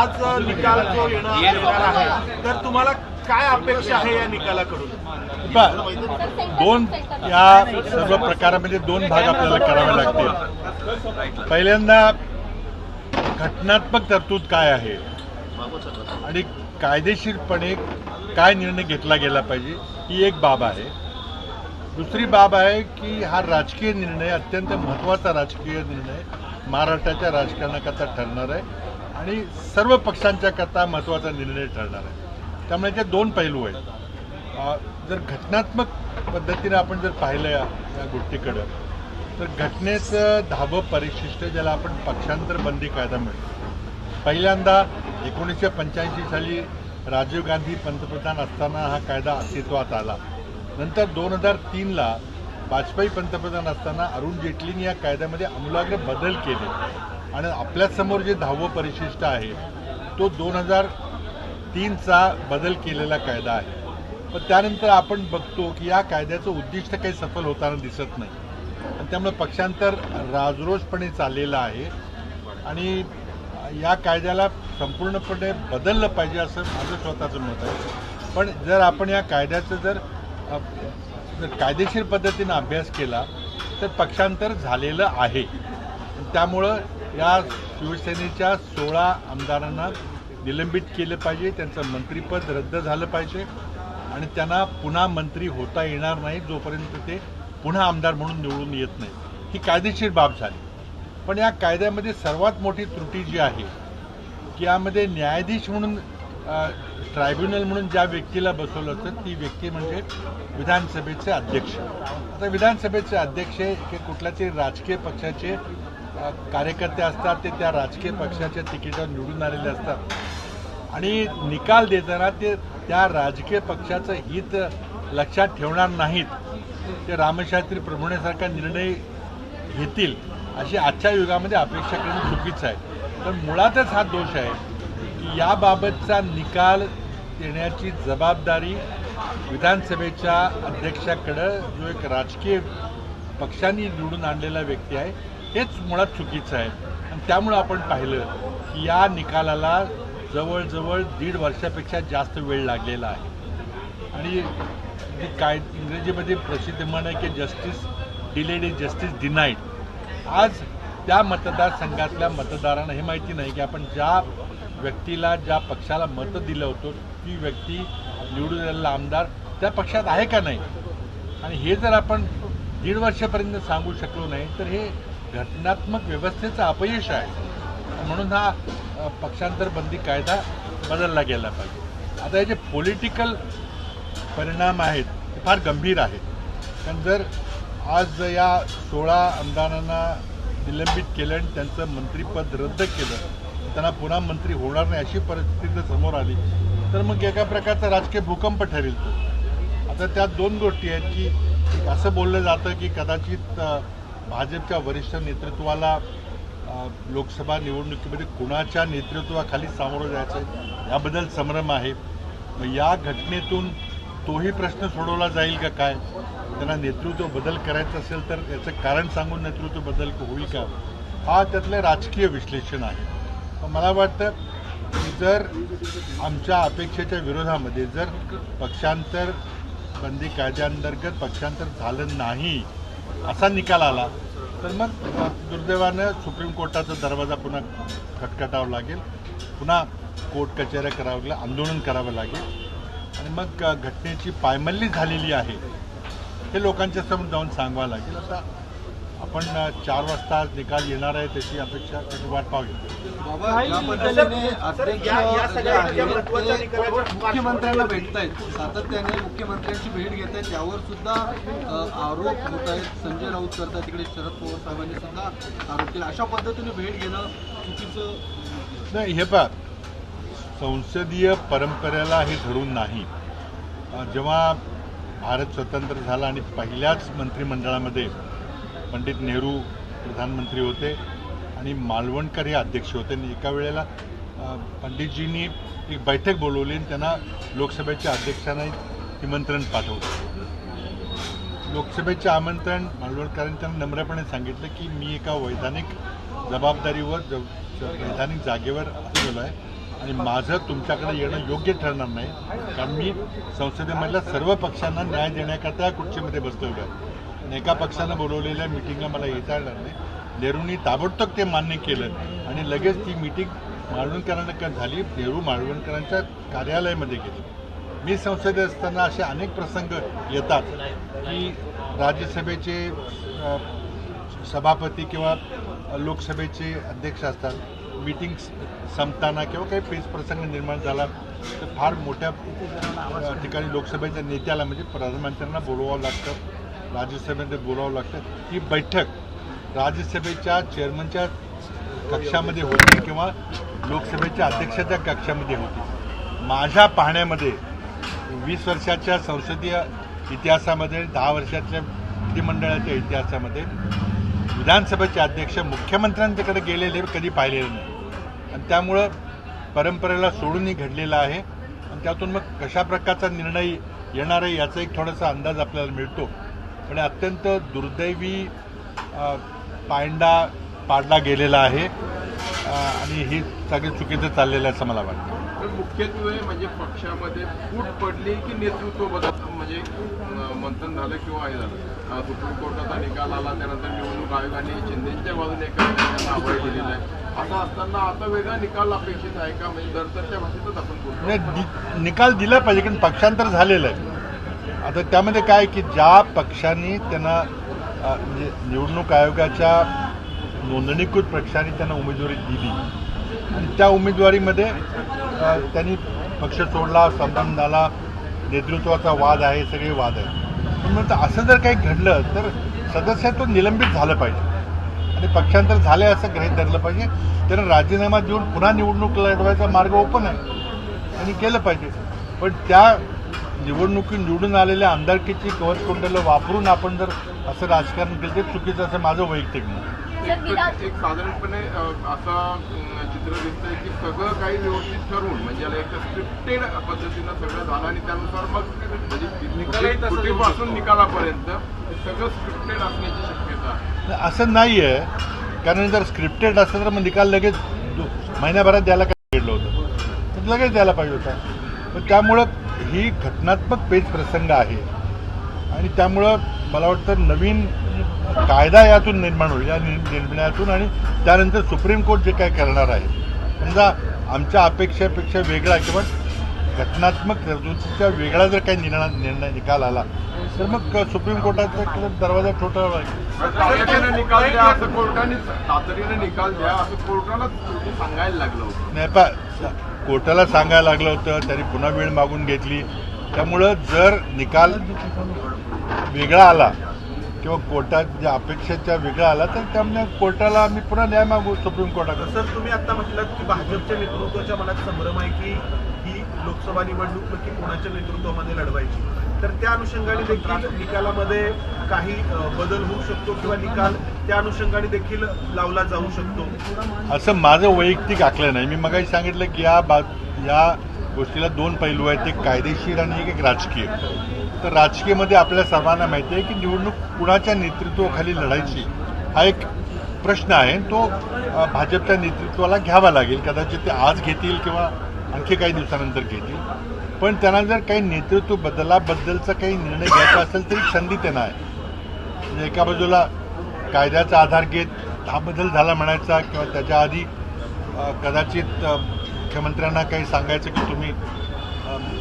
आज निकाल जो येणार आहे तर तुम्हाला काय अपेक्षा आहे या निकालाकडून. दोन या सर्व प्रकारामध्ये दोन भाग आपल्याला करावे लागतील. पहिल्यांदा घटनात्मक तरतूद काय आहे? आणि कायदेशीरपणे काय निर्णय घेतला गेला पाहिजे ही एक बाब आहे. दुसरी बाब आहे की हा राजकीय निर्णय अत्यंत महत्त्वाचा राजकीय निर्णय महाराष्ट्राच्या राजकारणाकरता ठरणार आहे. आणि सर्व पक्षांच्या करता महत्त्वाचा निर्णय ठरणार आहे. त्यामुळे ते दोन पैलू आहेत. जर घटनात्मक पद्धतीने आपण जर पाहिलं या गोष्टीकडं तर घटनेचं दहावं परिशिष्ट ज्याला आपण पक्षांतर बंदी कायदा म्हणतो. पहिल्यांदा एकोणीसशे पंच्याऐंशी साली राजीव गांधी पंतप्रधान असताना हा कायदा अस्तित्वात आला. नंतर दोन हजार तीनला वाजपेयी पंतप्रधान असताना अरुण जेटलीने या कायद्यामध्ये आमूलाग्र बदल केले. आणि आपल्यासमोर जे दहावं परिशिष्ट आहे तो दोन हजार तीनचा बदल केलेला कायदा आहे. पण त्यानंतर आपण बघतो की या कायद्याचं उद्दिष्ट काही सफल होताना दिसत नाही. आणि त्यामुळे पक्षांतर राजरोजपणे चाललेलं आहे. आणि या कायद्याला संपूर्णपणे बदललं पाहिजे असं माझं स्वतःचं मत आहे. पण जर आपण या कायद्याचं जर जर कायदेशीर पद्धतीनं अभ्यास केला तर पक्षांतर झालेलं आहे. त्यामुळं या शिवसेनेच्या सोळा आमदारांना निलंबित केलं पाहिजे त्यांचं मंत्रिपद रद्द झालं पाहिजे आणि त्यांना पुन्हा मंत्री होता येणार नाही जोपर्यंत ते पुन्हा आमदार म्हणून निवडून येत नाही. ही कायदेशीर बाब झाली. पण या कायद्यामध्ये सर्वात मोठी त्रुटी जी आहे की यामध्ये न्यायाधीश म्हणून ट्रायब्युनल म्हणून ज्या व्यक्तीला बसवलं होतं ती व्यक्ती म्हणजे विधानसभेचे अध्यक्ष. आता विधानसभेचे अध्यक्ष हे कुठल्या तरी राजकीय पक्षाचे कार्यकर्ते असतात ते त्या राजकीय पक्षाच्या तिकीटावर निवडून आलेले असतात. आणि निकाल देताना ते त्या राजकीय पक्षाचं हित लक्षात ठेवणार नाहीत. ते रामशास्त्री प्रभुण्यासारखा निर्णय घेतील अशी आजच्या युगामध्ये अपेक्षा करणं चुकीचं आहे. पण मुळातच हा दोष आहे की याबाबतचा निकाल देण्याची जबाबदारी विधानसभेच्या अध्यक्षाकडं जो एक राजकीय पक्षांनी निवडून आणलेला व्यक्ती आहे हेच मुळात चुकीचं आहे. आणि त्यामुळं आपण पाहिलं की या निकालाला जवळजवळ दीड वर्षापेक्षा जास्त वेळ लागलेला आहे. आणि जी काय इंग्रजीमध्ये प्रसिद्ध म्हण आहे की justice delayed is justice denied आज त्या मतदारसंघातल्या मतदारांना हे माहिती नाही की आपण ज्या व्यक्तीला ज्या पक्षाला मतं दिलं होतं ती व्यक्ती निवडून आलेला आमदार त्या पक्षात आहे का नाही? आणि हे जर आपण दीड वर्षापर्यंत सांगू शकलो नाही तर हे घटनात्मक व्यवस्थेचं अपयश आहे. म्हणून हा पक्षांतर बंदी कायदा बदलला गेला पाहिजे. आता हे जे पॉलिटिकल परिणाम आहेत ते फार गंभीर आहेत. कारण जर आज या सोळा आमदारांना निलंबित केलं आणि त्यांचं मंत्रिपद रद्द केलं त्यांना पुन्हा मंत्री होणार नाही अशी परिस्थिती जर समोर आली तर मग एका प्रकारचा राजकीय भूकंप ठरेल तो. आता त्यात दोन गोष्टी आहेत की असं बोललं जातं की कदाचित भाजपच्या वरिष्ठ नेतृत्वाला लोकसभा निवडणुकीमध्ये कुणाच्या नेतृत्वाखाली सामोरं जायचं आहे याबद्दल संभ्रम आहे. मग या घटनेतून तोही प्रश्न सोडवला जाईल का काय? त्यांना नेतृत्व बदल करायचं असेल तर याचं कारण सांगून नेतृत्व बदल होईल का? हा त्यातलं राजकीय विश्लेषण आहे. मला वाटतं जर आमच्या अपेक्षेच्या विरोधामध्ये जर पक्षांतर बंदी कायद्याअंतर्गत पक्षांतर झालं नाही असा निकाल आला. तर मग दुर्दैवानं सुप्रीम कोर्टाचा दरवाजा पुन्हा खटखटावा लागेल. पुन्हा कोर्ट कचेऱ्या करावं लागेल आंदोलन करावं लागेल. आणि मग घटनेची पायमल्ली झालेली आहे हे लोकांच्या समोर जाऊन सांगावं लागेल. आता आपण चार वाजता आज निकाल येणार आहे त्याची अपेक्षा त्याची वाट पाहूया निकालाच्या मुख्यमंत्र्यांना भेटत आहेत सातत्याने मुख्यमंत्र्यांची भेट घेत आहेत. त्यावर सुद्धा आरोप होत आहेत. संजय राऊत करतात तिकडे शरद पवार साहेबांनी सुद्धा आरोप केला अशा पद्धतीने भेट घेणं चुकीचं नाही हे पहा. संसदीय परंपरेला हे धरून नाही. जेव्हा भारत स्वतंत्र झाला आणि पहिल्याच मंत्रिमंडळामध्ये पंडित नेहरू प्रधानमंत्री होते आणि मालवणकर हे अध्यक्ष होते. आणि एका वेळेला पंडितजींनी एक बैठक बोलवली आणि त्यांना लोकसभेच्या अध्यक्षांना निमंत्रण पाठवलं. लोकसभेचे आमंत्रण मालवणकरांनी त्यांना नम्रपणे सांगितलं की मी एका वैधानिक जबाबदारीवर ज- वैधानिक जागेवर असलेलो आहे आणि माझं तुमच्याकडे येणं योग्य ठरणार नाही. कारण मी संसदेमधल्या सर्व पक्षांना न्याय देण्याकरता या खुर्चीमध्ये बसलेलो आहे एका पक्षानं बोलवलेल्या मिटिंगला मला येता येणार नाही. नेहरूंनी ताबडतोब ते मान्य केलं आणि लगेच ती मिटिंग माळवणकरांना झाली. नेहरू माळवणकरांच्या कार्यालयामध्ये गेली. मी संसदेत असताना असे अनेक प्रसंग येतात की राज्यसभेचे सभापती किंवा लोकसभेचे अध्यक्ष असतात. मीटिंग संपताना किंवा काही पेच प्रसंग निर्माण झाला तर फार मोठ्या ठिकाणी लोकसभेच्या नेत्याला म्हणजे प्रधानमंत्र्यांना बोलवावं लागतं. राज्यसभेमध्ये बोलावं लागतं. ही बैठक राज्यसभेच्या चेअरमनच्या कक्षामध्ये होती किंवा लोकसभेच्या अध्यक्षाच्या कक्षामध्ये होती. माझ्या पाहण्यामध्ये वीस वर्षाच्या संसदीय इतिहासामध्ये दहा वर्षाच्या विधिमंडळाच्या इतिहासामध्ये विधानसभेचे अध्यक्ष मुख्यमंत्र्यांच्याकडे गेलेले कधी पाहिलेले नाही. आणि त्यामुळं परंपरेला सोडूनही घडलेलं आहे. आणि त्यातून मग कशा प्रकारचा निर्णय येणार आहे याचा एक थोडासा अंदाज आपल्याला मिळतो. पण अत्यंत दुर्दैवी पायंडा पाडला गेलेला आहे. आणि ही सगळी चुकीचं चाललेलं आहे असं मला वाटतं. मुख्यत्वे म्हणजे पक्षामध्ये फूट पडली की नेतृत्व बदल म्हणजे मंथन झालं किंवा हे झालं? सुप्रीम कोर्टाचा निकाल आला त्यानंतर निवडणूक आयोगाने शिंदेच्या बाजूने एका अभय दिलेला आहे. असं असताना आता वेगळा निकाल अपेक्षित आहे का? म्हणजे दरदरच्या भाषेतच आपण निकाल दिला पाहिजे कारण पक्षांतर झालेलं आहे. आता त्यामध्ये काय की ज्या पक्षांनी त्यांना म्हणजे निवडणूक आयोगाच्या नोंदणीकृत पक्षांनी त्यांना उमेदवारी दिली. आणि त्या उमेदवारीमध्ये त्यांनी पक्ष सोडला संबंध झाला नेतृत्वाचा वाद आहे सगळे वाद आहे पण असं जर काही घडलं तर सदस्यत्व निलंबित झालं पाहिजे. आणि पक्षांतर झाले असं गृहीत धरलं पाहिजे. त्यांना राजीनामा देऊन पुन्हा निवडणूक लढवायचा मार्ग ओपन आहे. आणि केलं पाहिजे. पण त्या निवडणुकीत निवडून आलेल्या आमदारकीची कवचकुंडलं वापरून आपण जर असं राजकारण केलं ते चुकीचं असं माझं वैयक्तिक मत. एक एक साधारणपणे असं चित्र दिसतंय की सगळं काही व्यवस्थित ठरवून म्हणजे याला एक स्क्रिप्टेड पद्धतीनं सगळं झालं आणि त्यानुसार मग म्हणजे फुटीपासून निकालापर्यंत सगळं स्क्रिप्टेड असण्याची शक्यता आहे. असं नाही आहे कारण जर स्क्रिप्टेड असतं तर मग निकाल लगेच महिन्याभरात द्यायला काय घडलं होतं? तर लगेच द्यायला पाहिजे होता. पण त्यामुळं ही घटनात्मक पेच प्रसंग आहे. आणि त्यामुळं मला वाटतं नवीन कायदा यातून निर्माण होईल या निर्णयातून आणि त्यानंतर सुप्रीम कोर्ट जे काय करणार आहे समजा आमच्या अपेक्षेपेक्षा वेगळा किंवा घटनात्मक तरतुदीच्या वेगळा जर काही निर्णय निर्णय निकाल आला तर मग सुप्रीम कोर्टाचा दरवाजा ठोठावा निकाल द्या असं कोर्टाने तातडीनं निकाल द्या असं कोर्टाला सांगायला लागलं नाही पा कोर्टाला सांगायला लागलं होतं त्यांनी पुन्हा वेळ मागून घेतली. त्यामुळं जर निकाल वेगळा आला किंवा कोर्टात ज्या अपेक्षेच्या वेगळा आला तर त्यामुळे कोर्टाला आम्ही पुन्हा न्याय मागू सुप्रीम कोर्टाकडे सर तुम्ही आता म्हटलं की भाजपच्या नेतृत्वाच्या मनात संभ्रम आहे की ही लोकसभा निवडणूक नक्की कोणाच्या नेतृत्वामध्ये लढवायची? तर त्या अनुषंगाने देखील निकालामध्ये काही बदल होऊ शकतो किंवा निकाल त्या अनुषंगाने देखील लावला जाऊ शकतो. असं माझं वैयक्तिक आकलन आहे. मी मगाही सांगितलं की या बा या गोष्टीला दोन पैलू आहेत. एक कायदेशीर आणि एक एक राजकीय. तर राजकीयमध्ये आपल्या सर्वांना माहिती आहे की निवडणूक कुणाच्या नेतृत्वाखाली लढायची हा एक प्रश्न आहे. तो भाजपच्या नेतृत्वाला घ्यावा लागेल. कदाचित ते आज घेतील किंवा आणखी काही दिवसानंतर घेतील. पण त्यांना जर काही नेतृत्व बदलाबद्दलचा काही निर्णय घ्यायचा असेल तरी संधी त्यांना आहे. म्हणजे एका बाजूला कायद्याचा आधार घेत हा बदल झाला म्हणायचा किंवा त्याच्या आधी कदाचित मुख्यमंत्र्यांना काही सांगायचं की तुम्ही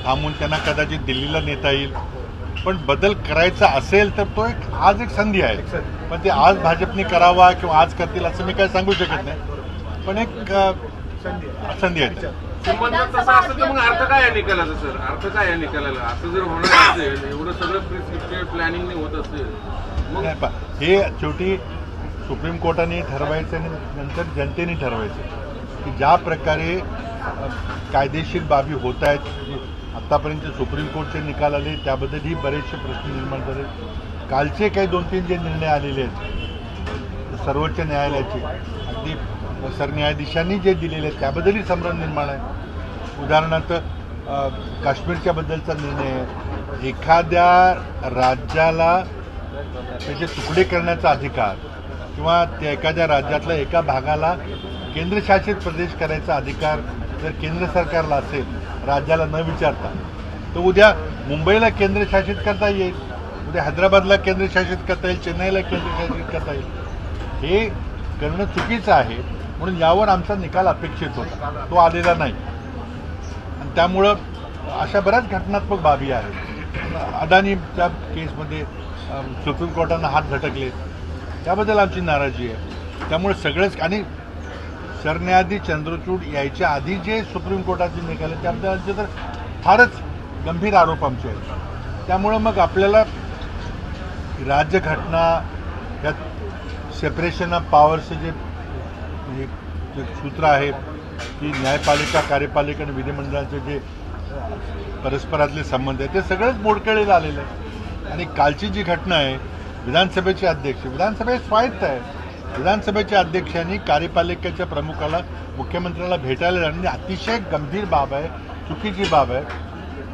थांबून त्यांना कदाचित दिल्लीला नेता येईल. पण बदल करायचा असेल तर तो एक आज एक संधी आहे. पण ते आज भाजपने करावा किंवा आज करतील असं मी काही सांगू शकत नाही. पण एक अ, संधी आहे. संबंध तसा असेल तर मग अर्थ काय आहे निकालाचा सर? अर्थ काय आहे निकालाला? असं जर होणार असेल एवढं सगळं प्लॅनिंग होत असेल मग नाही हे शेवटी सुप्रीम कोर्टाने ठरवायचं आणि नंतर जनतेने ठरवायचं की ज्या प्रकारे अ, कायदेशीर बाबी होत आहेत आत्तापर्यंत सुप्रीम कोर्टचे निकाल आले त्याबद्दलही बरेचसे प्रश्न निर्माण झाले. कालचे काही दोन तीन जे निर्णय आलेले आहेत सर्वोच्च न्यायालयाचे अगदी सरन्यायाधीशांनी जे दिलेले आहेत त्याबद्दलही संभ्रम निर्माण आहे. उदाहरणार्थ काश्मीरच्या बद्दलचा निर्णय आहे. एखाद्या राज्याला त्याचे तुकडे करण्याचा अधिकार किंवा त्या एखाद्या राज्यातल्या एका भागाला केंद्रशासित प्रदेश करायचा अधिकार जर केंद्र सरकारला असेल राज्याला न विचारता तर उद्या मुंबईला केंद्रशासित करता येईल उद्या हैदराबादला केंद्रशासित करता येईल चेन्नईला केंद्रशासित करता येईल. हे करणं चुकीचं आहे. म्हणून यावर आमचा निकाल अपेक्षित होता. तो आलेला नाही. आणि त्यामुळं अशा बऱ्याच घटनात्मक बाबी आहेत. अदानीच्या केसमध्ये सुप्रीम कोर्टानं हात झटकले. त्याबद्दल आमची नाराजी आहे. त्यामुळे सगळेच आणि सरन्यायाधी चंद्रचूड यायच्या आधी जे सुप्रीम कोर्टाचे निकाल आहेत त्याबद्दल आमचे तर फारच गंभीर आरोप आमचे आहेत. त्यामुळं मग आपल्याला राज्यघटना ह्या सेपरेशन ऑफ पॉवरचं जे म्हणजे जे सूत्र आहे की न्यायपालिका कार्यपालिका आणि विधिमंडळाचे जे परस्परातले संबंध आहे ते सगळंच मोडकळीला आलेलं आहे आणि कालची जी घटना आहे विधानसभेचे अध्यक्ष विधानसभा स्वायत्त आहे. विधानसभेच्या अध्यक्षांनी कार्यपालिकेच्या प्रमुखाला मुख्यमंत्र्याला भेटायला जाणं म्हणजे अतिशय गंभीर बाब आहे चुकीची बाब आहे.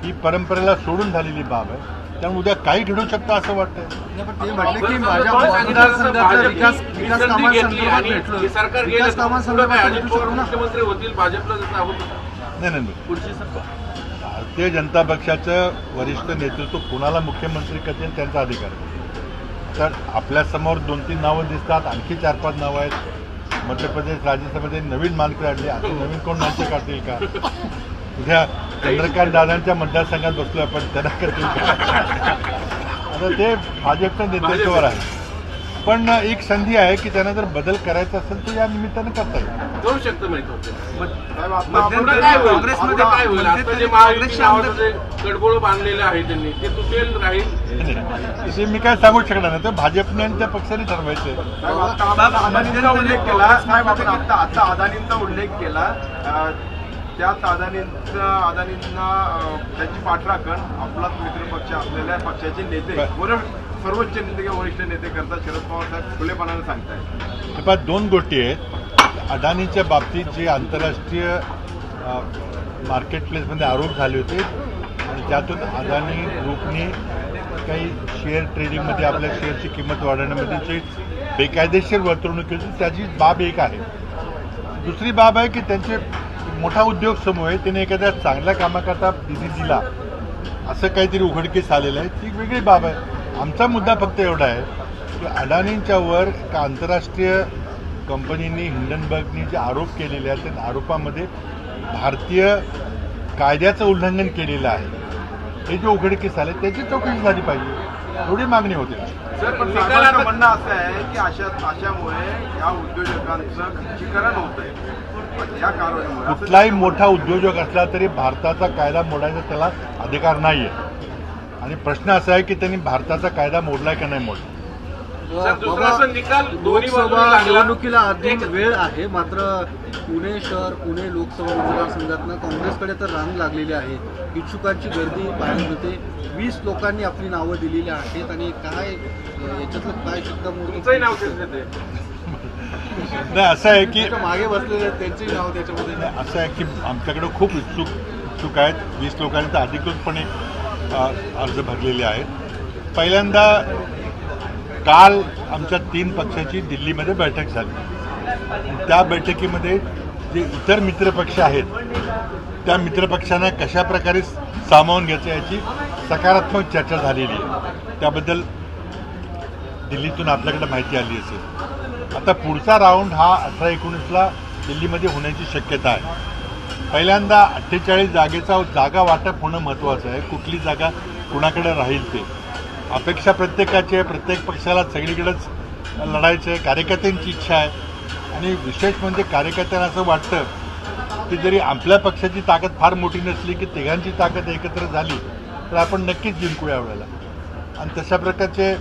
ही परंपरेला सोडून झालेली बाब आहे. त्यामुळे उद्या काही घडू शकतं असं वाटतंय. नाही, पण ते म्हटले की माझ्या मतदारसंघातल्या विकास विकास कामांसंदर्भात भेटलो. सरकार गेलं विकास कामांसंदर्भात अजित भेटू पवार शकतो ना. मुख्यमंत्री होतील? भाजपला जसं आहोत नाही नाही नाही. भारतीय जनता पक्षाचं वरिष्ठ नेतृत्व कुणाला मुख्यमंत्री करतील त्यांचा अधिकार आहे. तर आपल्यासमोर दोन तीन नावं दिसतात आणखी चार पाच नावं आहेत. मध्य प्रदेश राज्यसभेमध्ये नवीन माणसं काढली आता नवीन कोण माणसं काढतील का? उद्या चंद्रकांत दादांच्या मतदारसंघात बसलो आपण त्यांना करतील आता ते भाजपच्या नेतृत्वावर आहे. पण एक संधी आहे की त्यांना जर बदल करायचा असेल तर या निमित्तानं करता येईल. करू शकतं मध्यंतरी काँग्रेसमध्ये काय होईल? आता जे गडबोळ बांधलेलं आहे त्यांनी ते तुटेल राहील. ते मी काय सांगू शकणार नाही. ते भाजपने आणि त्या पक्षाने ठरवायचं. अदानींचा उल्लेख केला. साहेब आपण आता अदानींचा उल्लेख केला. त्याच अदानींचा अदानींना त्याची पाठराखण आपलाच मित्रपक्ष असलेल्या पक्षाचे नेते बर. वरून सर्वोच्च नेते किंवा वरिष्ठ नेते करतात. शरद पवार साहेब खुलेपणाने सांगतायत. हे पहा दोन गोष्टी आहेत. अदानीच्या बाबतीत जे आंतरराष्ट्रीय अ, मार्केट प्लेसमध्ये आरोप झाले होते आणि त्यातून अदानी ग्रुपने काही शेअर ट्रेडिंगमध्ये आपल्या शेअरची किंमत वाढवण्यामध्ये जे बेकायदेशीर वर्तवणूक केली होती त्याची बाब एक आहे. दुसरी बाब आहे की त्यांचे मोठा उद्योग समूह आहे त्याने एखाद्या चांगल्या कामाकरता निधी दिला. असं काहीतरी उघडकीस आलेलं आहे. ती एक वेगळी बाब आहे. आमचा मुद्दा फक्त एवढा आहे की अडाणींच्या वर एका आंतरराष्ट्रीय कंपनीने हिंडनबर्गनी जे आरोप केलेले आहेत त्या आरोपामध्ये भारतीय कायद्याचं उल्लंघन केलेलं आहे. हे जे उघडकीस आले त्याची चौकशी झाली पाहिजे. एवढी मागणी होते. म्हणणं असं आहे की अशा अशामुळे या उद्योजकांचं खच्चीकरण होत आहे कुठलाही मोठा उद्योजक असला तरी भारताचा कायदा मोडायचा त्याला अधिकार नाही आहे आणि प्रश्न असा आहे की त्यांनी भारताचा कायदा मोडलाय का नाही मोडला? लोकसभा. निवडणुकीला अजून एक- वेळ आहे मात्र पुणे शहर पुणे लोकसभा मतदारसंघातनं काँग्रेसकडे तर रांग लागलेली आहे. इच्छुकांची गर्दी पाहायला मिळते. वीस लोकांनी आपली नावं दिलेली आहेत आणि काय याच्यातलं काय तुमचंही नाव शिक्कामोर्तब तेच येते नाही असं आहे की मागे बसलेले नाव त्याच्यामध्ये. नाही, असं आहे की आमच्याकडे खूप इच्छुक इच्छुक आहेत. वीस लोकांनी तर अधिकृतपणे अर्ज भरलेले आहेत. पहिल्यांदा काल आमच्या तीन पक्षाची दिल्लीमध्ये बैठक झाली. त्या बैठकीमध्ये जे इतर मित्रपक्ष आहेत त्या मित्रपक्षांना कशा प्रकारे सामावून घ्यायचं याची सकारात्मक चर्चा झालेली आहे. त्याबद्दल दिल्लीतून आपल्याकडे माहिती आली असेल. आता पुढचा राऊंड हा अठरा एकोणीसला दिल्लीमध्ये होण्याची शक्यता आहे. पहिल्यांदा अठ्ठेचाळीस जागेचा जागा वाटप होणं महत्त्वाचं आहे. कुठली जागा कुणाकडे राहील ते? अपेक्षा प्रत्येकाची आहे. प्रत्येक पक्षाला सगळीकडेच लढायचं आहे. कार्यकर्त्यांची इच्छा आहे. आणि विशेष म्हणजे कार्यकर्त्यांना असं वाटतं की जरी आपल्या पक्षाची ताकद फार मोठी नसली की तिघांची ताकद एकत्र झाली तर आपण नक्कीच जिंकू यावेळेला आणि तशा प्रकारचे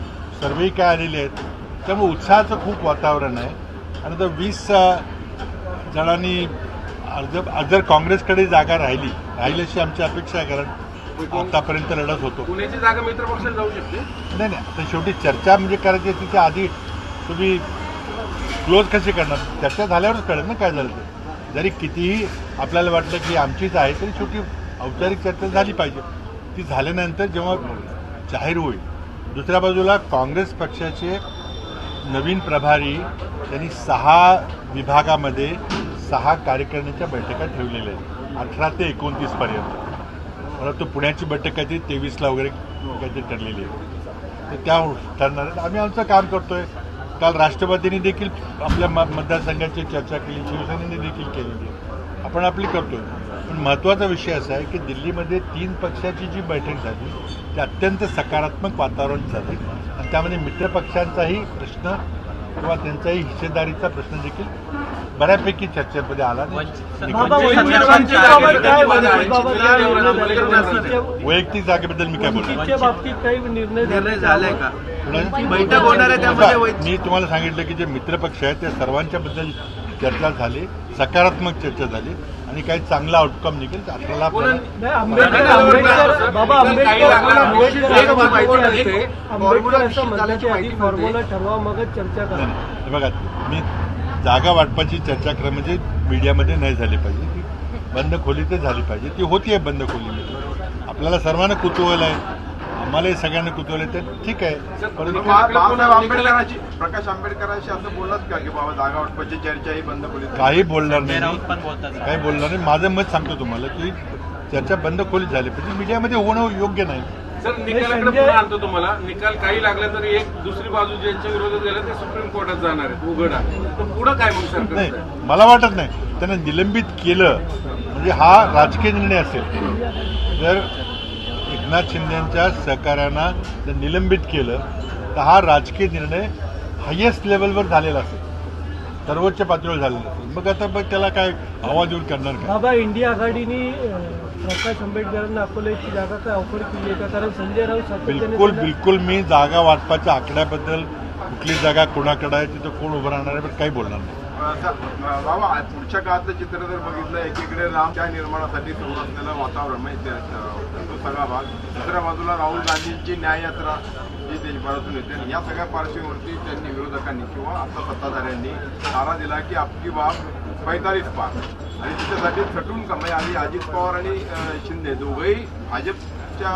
सर्वेही काय आलेले आहेत त्यामुळे उत्साहाचं खूप वातावरण आहे. आणि तर वीस जणांनी अर्ज जर काँग्रेसकडे जागा राहिली राहील अशी आमची अपेक्षा आहे कारण आतापर्यंत लढत होतो. पुण्याची जागा मित्र पक्षाला जाऊ शकते? नाही नाही आता शेवटी चर्चा म्हणजे करायची तिच्या आधी तुम्ही क्लोज कशी करणार? चर्चा झाल्यावरच कळेल ना काय झालं ते. जरी कितीही आपल्याला वाटलं की आमचीच आहे तरी शेवटी औपचारिक चर्चा झाली पाहिजे. ती झाल्यानंतर जेव्हा जाहीर होईल दुसऱ्या बाजूला काँग्रेस पक्षाचे नवीन प्रभारी त्यांनी सहा विभागामध्ये सहा कार्यकारिणीच्या बैठका ठेवलेल्या आहेत. अठरा ते एकोणतीस पर्यंत. परंतु पुण्याची बैठक काहीतरी तेवीसला वगैरे काहीतरी ठरलेली आहे. तर त्या ठरणार आम्ही आमचं काम करतोय. काल राष्ट्रवादीने देखील आपल्या म- मतदारसंघाची चर्चा केली. शिवसेनेने देखील केलेली आहे. आपण आपली करतोय. पण महत्त्वाचा विषय असा आहे की दिल्लीमध्ये तीन पक्षाची जी बैठक झाली ती अत्यंत सकारात्मक वातावरण झाली आणि त्यामध्ये मित्रपक्षांचाही प्रश्न किंवा त्यांचाही हिस्सेदारीचा प्रश्न देखील बऱ्यापैकी चर्चेमध्ये आला वैयक्तिक जागेबद्दल मी काय बोलतो मी तुम्हाला सांगितलं की जे मित्रपक्ष आहेत त्या सर्वांच्या बद्दल चर्चा झाली. सकारात्मक चर्चा झाली. आणि काही चांगला आउटकम निघेल आपल्याला बघा मी जागा वाटपाची चर्चा करा म्हणजे मीडियामध्ये नाही झाली पाहिजे. ती बंद खोलीतच झाली पाहिजे. ती होतीये बंद खोलीमध्ये आपल्याला सर्वांना कुतूहल आहे. आम्हालाही सगळ्यांना कुतूहल आहे तर ठीक आहे. परंतु बाबासाहेब आंबेडकरांची प्रकाश आंबेडकरांशी असं बोललात का की बाबा जागा वाटपाची चर्चा ही बंद खोलीत काही बोलणार नाही. काही बोलणार नाही. माझं मत सांगतो तुम्हाला की चर्चा बंद खोलीत झाली पाहिजे. मीडियामध्ये होणं योग्य नाही. सर निकालाकडे पुन्हा आणतो तुम्हाला. निकाल काही लागला तरी एक दुसरी बाजू ज्यांच्या विरोधात गेला ते सुप्रीम कोर्टात जाणार आहेत. उघड आहे. तर पुढं काय मग नाही. सरकार मला वाटत नाही. त्यांना निलंबित केलं. म्हणजे हा राजकीय निर्णय असेल. जर एकनाथ शिंदेच्या सहकार्यांना जर निलंबित केलं तर हा राजकीय निर्णय हायेस्ट लेवलवर झालेला असेल. सर्वोच्च पातळीवर झालेला असेल. मग आता मग त्याला काय आवाज येऊन करणार काय? बाबा इंडिया आघाडीने प्रकाश आंबेडकरांना अकोल्याची जागा काय ऑफर केली आहे का? कारण संजय राऊत बिलकुल बिलकुल. मी जागा वाटपाच्या आकड्याबद्दल कुठली जागा कोणाकडे आहे तिथं कोण उभं राहणार आहे पण काही बोलणार नाही. बाबा आज पुढच्या काळातलं चित्र जर बघितलं एकीकडे रामच्या निर्माणासाठी सुरू असलेलं वातावरण म्हणजे तो सगळा भाग. दुसऱ्या बाजूला राहुल गांधींची न्याययात्रा जी देशभरातून येते या सगळ्या पार्श्वभूमीवरती त्यांनी विरोधकांनी किंवा आता सत्ताधाऱ्यांनी नारा दिला की आपकी बाब पैतालीस पार. आणि त्याच्यासाठी थटून का म्हणजे आधी अजित पवार आणि शिंदे. दोघंही भाजपच्या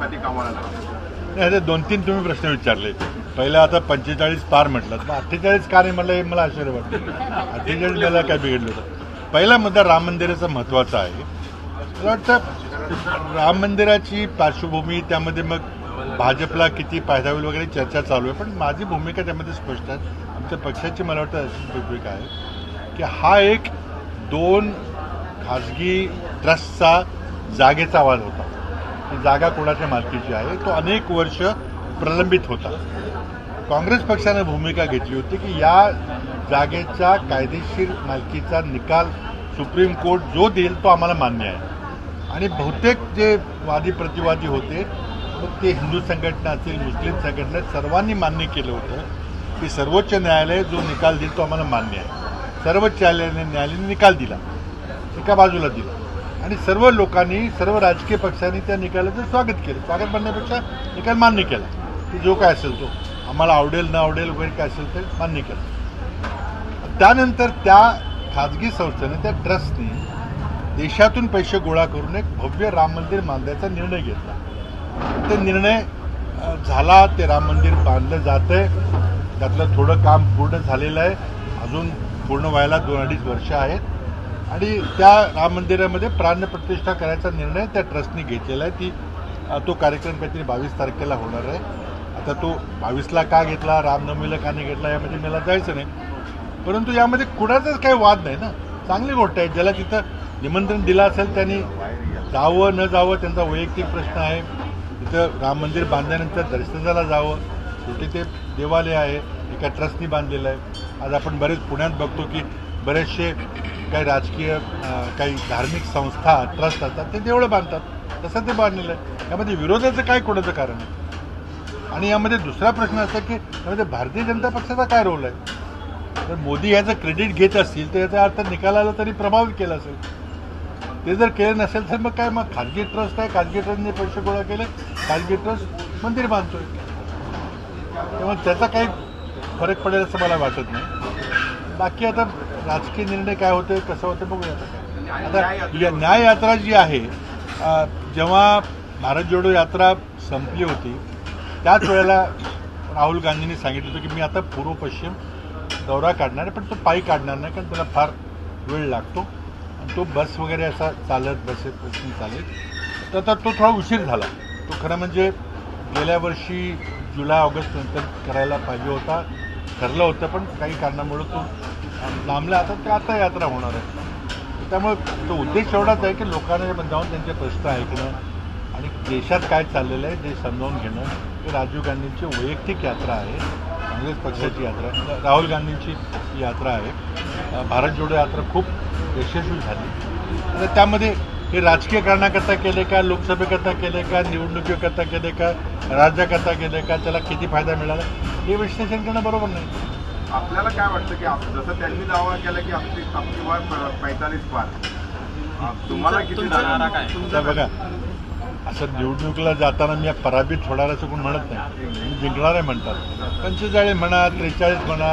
साठी कामाला लागले. दोन तीन तुम्ही प्रश्न विचारले. पहिला आता पंचेचाळीस पार म्हटलं. मग अठ्ठेचाळीस का नाही म्हटलं हे मला आश्चर्य वाटतं. अठ्ठेचाळीस मला काय बिघडलं होतं. पहिला मुद्दा राम मंदिराचा महत्त्वाचा आहे. मला वाटतं राम मंदिराची पार्श्वभूमी त्यामध्ये मग भाजपला किती फायदा होईल वगैरे चर्चा चालू आहे. पण माझी भूमिका त्यामध्ये स्पष्ट आहे. आमच्या पक्षाची मला वाटतं अशी भूमिका आहे की हा एक दोन खाजगी ट्रस्टचा जागेचा वाद होता. ती जागा कोणाच्या मालकीची आहे? तो अनेक वर्ष प्रलंबित होता. काँग्रेस पक्षानं भूमिका घेतली होती की या जागेच्या कायदेशीर मालकीचा निकाल सुप्रीम कोर्ट जो देईल तो आम्हाला मान्य आहे. आणि बहुतेक जे वादी प्रतिवादी होते मग ते हिंदू संघटना असतील मुस्लिम संघटना सर्वांनी मान्य केलं होतं की सर्वोच्च न्यायालय जो निकाल देईल तो आम्हाला मान्य आहे. सर्वोच्च न्यायालयाने न्यायालयाने निकाल दिला. एका बाजूला दिला. आणि सर्व लोकांनी सर्व राजकीय पक्षांनी त्या निकालाचं स्वागत केलं. स्वागत म्हणण्यापेक्षा निकाल मान्य केला. की जो काय असेल तो. आम्हाला आवडेल न आवडेल वगैरे काय असेल ते मान्य केलं. त्यानंतर त्या खाजगी संस्थेने त्या ट्रस्टने देशातून पैसे गोळा करून एक भव्य राम मंदिर बांधायचा निर्णय घेतला. ते निर्णय झाला ते राम मंदिर बांधलं जातं आहे त्यातलं थोडं काम पूर्ण झालेलं आहे. अजून पूर्ण व्हायला दोन अडीच वर्ष आहेत. आणि त्या राम मंदिरामध्ये प्राणप्रतिष्ठा करायचा निर्णय त्या ट्रस्टने घेतलेला आहे. ती तो कार्यक्रम काहीतरी बावीस तारखेला होणार आहे. आता तो बावीसला का घेतला रामनवमीला का नाही घेतला यामध्ये मला जायचं नाही. परंतु यामध्ये कुणाचाच काही वाद नाही ना. चांगली गोष्ट आहे ज्याला तिथं निमंत्रण दिलं असेल त्यांनी जावं न जावं त्यांचा वैयक्तिक प्रश्न आहे. तिथं राम मंदिर बांधल्यानंतर दर्शनाला जावं. शेवटी ते देवालय आहे एका ट्रस्टनी बांधलेलं आहे. आज आपण बरेच पुण्यात बघतो की बरेचसे काही राजकीय काही धार्मिक संस्था ट्रस्ट असतात ते देवळं बांधतात. तसं ते बांधलेलं आहे. यामध्ये विरोधाचं काय कोणाचं कारण आहे आणि यामध्ये दुसरा प्रश्न असा की यामध्ये भारतीय जनता पक्षाचा काय रोल आहे? तर मोदी याचं क्रेडिट घेत असतील तर याचा अर्थ निकालाला तरी प्रभावित केला असेल. ते जर केलं नसेल तर मग काय? मग खाजगी ट्रस्ट आहे खाजगी ट्रस्टने पैसे गोळा केले खाजगी ट्रस्ट मंदिर बांधतोय. तेव्हा त्याचा काही फरक पडेल असं मला वाटत नाही. बाकी आता राजकीय निर्णय काय होते कसं होतं बघूया आता या न्याय यात्रा जी आहे जेव्हा भारत जोडो यात्रा संपली होती त्याच वेळेला राहुल गांधींनी सांगितलं होतं की मी आता पूर्व पश्चिम दौरा काढणार आहे पण तो पायी काढणार नाही कारण त्याला फार वेळ लागतो. तो बस वगैरे असा चालत बसेस बसनी चालेल तर आता तो थोडा उशीर झाला. तो खरं म्हणजे गेल्या वर्षी जुलै ऑगस्ट नंतर करायला पाहिजे होता ठरलं होतं पण काही कारणामुळे तो लांबला. आता ते आता यात्रा होणार आहे. त्यामुळे तो उद्देश एवढाच आहे की लोकांना जाऊन त्यांचे प्रश्न ऐकणं आणि देशात काय चाललेलं आहे ते समजावून घेणं. राजीव गांधींची वैयक्तिक यात्रा आहे. काँग्रेस पक्षाची यात्रा राहुल गांधींची यात्रा आहे. भारत जोडो यात्रा खूप यशस्वी झाली. त्यामध्ये हे राजकीय कारणाकरता केले का लोकसभेकरता केले का निवडणुकीकरता केले का राज्याकरता केले का त्याला किती फायदा मिळाला हे विश्लेषण करणं बरोबर नाही. आपल्याला काय वाटतं की जसं त्यांनी दावा केला की आपली आपली वार पैतालीस पार. तुम्हाला किती बघा असं निवडणुकीला जाताना मी पराभूत होणार असं कोण म्हणत नाही. मी जिंकणार आहे म्हणतात. पंचेचाळीस म्हणा त्रेचाळीस म्हणा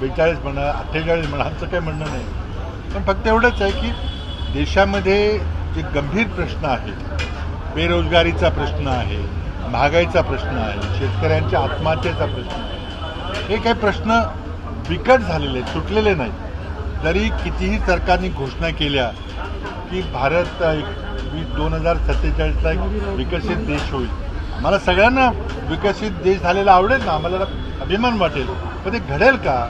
बेचाळीस म्हणा अठ्ठेचाळीस म्हणा आमचं काही म्हणणं नाही. पण फक्त एवढंच आहे की देशामध्ये जे गंभीर प्रश्न आहेत बेरोजगारीचा प्रश्न आहे महागाईचा प्रश्न आहे शेतकऱ्यांच्या आत्महत्येचा प्रश्न आहे. हे काही प्रश्न बिकट झालेले आहेत सुटलेले नाहीत. जरी कितीही सरकारने घोषणा केल्या की भारत एक वीस दोन हजार सत्तेचाळीसला एक विकसित देश होईल. मला सगळ्यांना विकसित देश झालेला आवडेल ना? आम्हाला अभिमान वाटेल. पण ते घडेल का?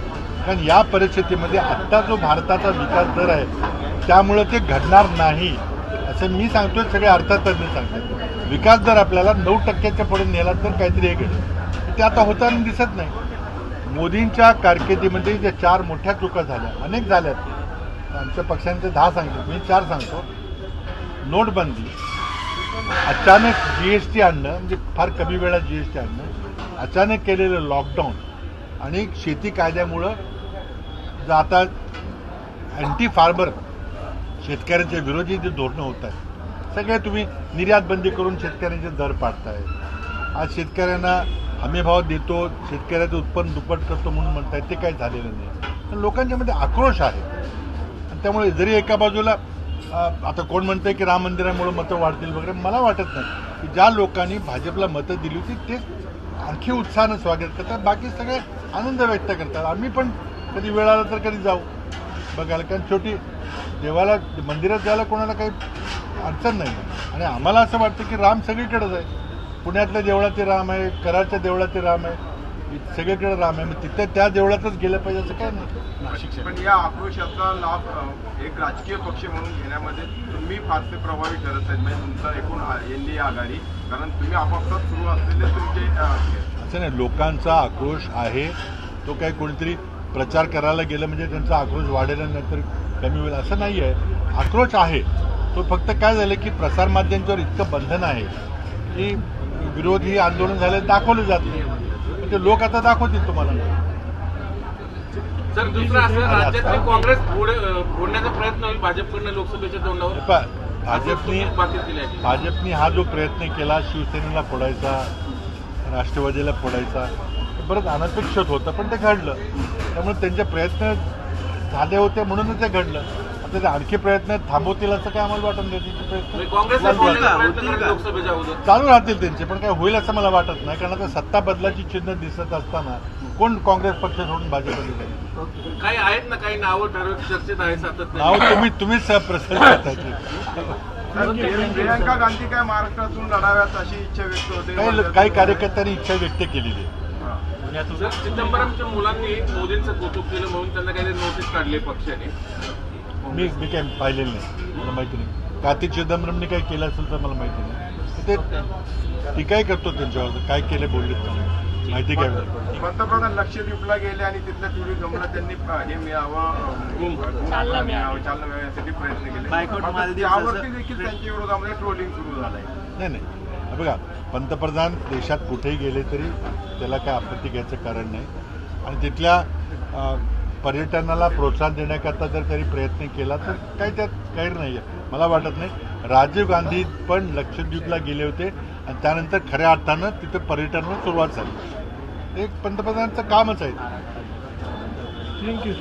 कारण या परिस्थितीमध्ये आत्ता जो भारताचा विकास दर आहे त्यामुळं ते घडणार नाही. असं मी सांगतोय सगळे अर्थतज्ञ सांगतात. विकास दर आपल्याला नऊ टक्क्याच्या पुढे नेला तर काहीतरी हे घडेल. ते आता होताना दिसत नाही. मोदींच्या कारकिर्दीमध्ये ज्या चार मोठ्या चुका झाल्या अनेक झाल्यात. आमच्या पक्षांचे दहा सांगतो मी चार सांगतो. नोटबंदी अचानक जी एस टी आणणं म्हणजे फार कमी वेळात जी एस टी आणणं अचानक केलेलं लॉकडाऊन आणि शेती कायद्यामुळं जर आता अँटी फार्मर शेतकऱ्यांच्या विरोधी जे धोरणं होत आहेत सगळे तुम्ही निर्यात बंदी करून शेतकऱ्यांचे दर पाडताय. आज शेतकऱ्यांना हमीभाव देतो शेतकऱ्याचं उत्पन्न दुप्पट करतो म्हणून म्हणताय ते काही झालेलं नाही. पण लोकांच्यामध्ये आक्रोश आहे. आणि त्यामुळे जरी एका बाजूला आता कोण म्हणतंय की राम मंदिरामुळे मतं वाढतील वगैरे मला वाटत नाही. की ज्या लोकांनी भाजपला मतं दिली होती तेच आणखी उत्साहानं स्वागत करतात. बाकी सगळे आनंद व्यक्त करतात. आम्ही पण कधी वेळ आला तर कधी जाऊ. बघायला कारण शेवटी देवाला मंदिरात जायला कोणाला काही अडचण नाही. आणि आम्हाला असं वाटतं की राम सगळीकडेच आहे. पुण्यातल्या देवळाचे राम आहे कराडच्या देवळाचे राम आहे. सगळीकडे राम आहे. मग तिथे त्या देवळातच गेलं पाहिजे असं काय नाही. पण या आक्रोशाचा लाभ एक राजकीय पक्ष म्हणून घेण्यामध्ये तुम्ही फारसे प्रभावी ठरत आहेत. म्हणजे तुमचा एकूण एन डी आघाडी. कारण तुम्ही आपापसात सुरू असलेले तुमचे असं नाही लोकांचा आक्रोश आहे. तो काही कोणीतरी प्रचार करायला गेलं म्हणजे त्यांचा आक्रोश वाढेल आणि नंतर कमी होईल असं नाही आहे आक्रोश आहे. तो फक्त काय झालं की प्रसारमाध्यमांच्यावर इतकं बंधन आहे की विरोधी आंदोलन झाले दाखवले जात नाही. ते लोक आता दाखवतील तुम्हाला. सर दुसरं असं राज्यातली काँग्रेस फोडण्याचा प्रयत्न होईल भाजपकडनं लोकसभेच्या तोंडावर? भाजपनी भाजपनी हा जो प्रयत्न केला शिवसेनेला फोडायचा राष्ट्रवादीला फोडायचा बरंच अनपेक्षित होतं पण ते घडलं. त्यामुळे त्यांचे प्रयत्न झाले होते म्हणूनच ते घडलं. आता ते आणखी प्रयत्न थांबवतील असं काय आम्हाला वाटत नाही. त्यांचे म्हणजे काँग्रेस चालू राहतील. त्यांचे पण काय होईल असं मला वाटत नाही. कारण आता सत्ता बदलाची चिन्ह दिसत असताना कोण काँग्रेस पक्ष सोडून भाजपमध्ये जाईल? काही आहेत ना काही नावं ठरवत चर्चेत आहे नाव तुम्ही तुम्हीच तर प्रियंका गांधी काय महाराष्ट्रातून लढाव्यात अशी इच्छा व्यक्त होते. काही काही कार्यकर्त्यांनी इच्छा व्यक्त केलेली आहे. चिदंबरमच्या मुलांनी मोदींचं कौतुक केलं म्हणून त्यांना काही नोटीस काढली पक्षाने. मी मी काय पाहिलेलं नाही मला माहिती नाही. कार्तिक चिदंबरमने काय केलं असेल तर मला माहिती नाही. ते टीकाही करतो त्यांच्यावर? काय केलं बोलले माहिती काय पंतप्रधान लक्षद्वीपला गेले आणि तिथल्या टुरिझमला त्यांनी हे मिळावं चालना मिळावं. यासाठी प्रयत्न केले. त्यावरती देखील त्यांच्या विरोधामध्ये ट्रोलिंग सुरू झालंय. नाही नाही. बघा पंतप्रधान देशात कुठेही गेले तरी त्याला काय आपत्ती घ्यायचं कारण नाही. आणि तिथल्या पर्यटनाला प्रोत्साहन देण्याकरता जर काही प्रयत्न केला तर काही त्यात गैर नाही आहे मला वाटत नाही. राजीव गांधी पण लक्षद्वीपला गेले होते आणि त्यानंतर खऱ्या अर्थानं तिथे पर्यटनाला सुरुवात झाली. एक पंतप्रधानांचं कामच आहे. थँक्यू